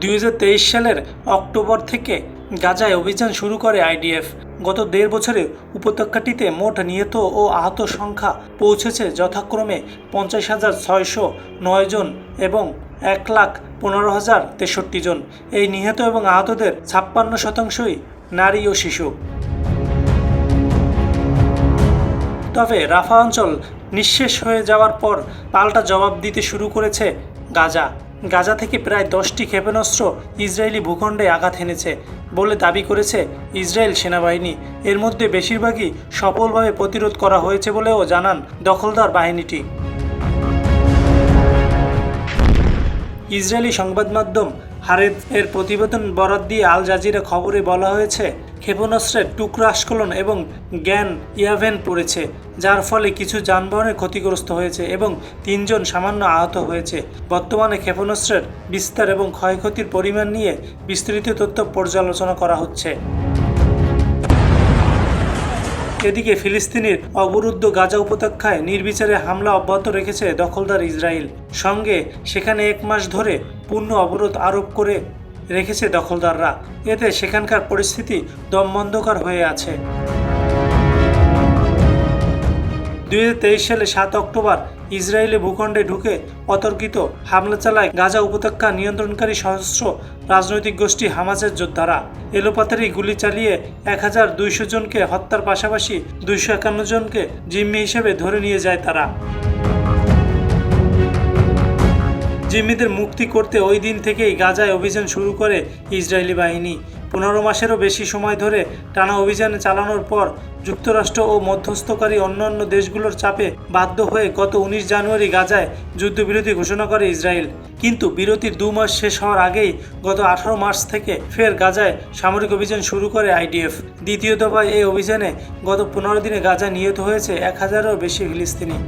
দুই হাজার তেইশ সালের অক্টোবর থেকে গাজায় অভিযান শুরু করে আইডিএফ। গত দেড় বছরে উপত্যকাটিতে মোট নিহত ও আহত সংখ্যা পৌঁছেছে যথাক্রমে পঞ্চাশ হাজার ছয়শো নয় জন এবং এক লাখ পনেরো হাজার তেষট্টি জন। এই নিহত এবং আহতদের ছাপ্পান্ন শতাংশই নারী ও শিশু। তবে রাফা অঞ্চল নিঃশেষ হয়ে যাওয়ার পর পাল্টা জবাব দিতে শুরু করেছে গাজা। গাজা থেকে প্রায় দশটি ক্ষেপণাস্ত্র ইসরায়েলি ভূখণ্ডে আঘাত হেনেছে বলে দাবি করেছে ইসরায়েল সেনাবাহিনী। এর মধ্যে বেশিরভাগই সফলভাবে প্রতিরোধ করা হয়েছে বলেও জানান দখলদার বাহিনীটি। ইসরায়েলি সংবাদ মাধ্যম হারেদ এর প্রতিবেদন বরাদ দিয়ে আল জাজিরা খবরে বলা হয়েছে, ক্ষেপণাস্ত্রের টুকরা আস্কলন এবং জ্ঞান ইয়াভেন পড়েছে, যার ফলে কিছু যানবাহনের ক্ষতিগ্রস্ত হয়েছে এবং তিনজন সামান্য আহত হয়েছে। বর্তমানে ক্ষেপণাস্ত্রের বিস্তার এবং ক্ষয়ক্ষতির পরিমাণ নিয়ে বিস্তৃত তথ্য পর্যালোচনা করা হচ্ছে। এদিকে ফিলিস্তিনের অবরুদ্ধ গাজা উপত্যকায় নির্বিচারে হামলা অব্যাহত রেখেছে দখলদার ইসরায়েল। সঙ্গে সেখানে এক মাস ধরে পূর্ণ অবরোধ আরোপ করে রেখেছে দখলদাররা। এতে সেখানকার পরিস্থিতি দমবন্ধকর হয়ে আছে। দুই হাজার তেইশ সালে সাত অক্টোবর ইসরায়েলে ভূখণ্ডে ঢুকে অতর্কিত হামলা চালায় গাজা উপত্যকা নিয়ন্ত্রণকারী সশস্ত্র রাজনৈতিক গোষ্ঠী হামাজের যোদ্ধারা। এলোপাতারি গুলি চালিয়ে এক হাজার দুইশো জনকে হত্যার পাশাপাশি দুইশো একান্ন জনকে জিম্মি হিসেবে ধরে নিয়ে যায় তারা। জিম্মিদের মুক্তি করতে ওই দিন থেকেই গাজায় অভিযান শুরু করে ইসরায়েলি বাহিনী। পনেরো মাসেরও বেশি সময় ধরে টানা অভিযান চালানোর পর যুক্তরাষ্ট্র ও মধ্যস্থকারী অন্যান্য দেশগুলোর চাপে বাধ্য হয়ে গত উনিশ জানুয়ারি গাজায় যুদ্ধবিরতি ঘোষণা করে ইসরায়েল। কিন্তু বিরতির দু মাস শেষ হওয়ার আগেই গত আঠারো মার্চ থেকে ফের গাজায় সামরিক অভিযান শুরু করে আইডিএফ। দ্বিতীয় দফায় এই অভিযানে গত পনেরো দিনে গাজায় নিহত হয়েছে এক হাজারেরও বেশি ফিলিস্তিনি।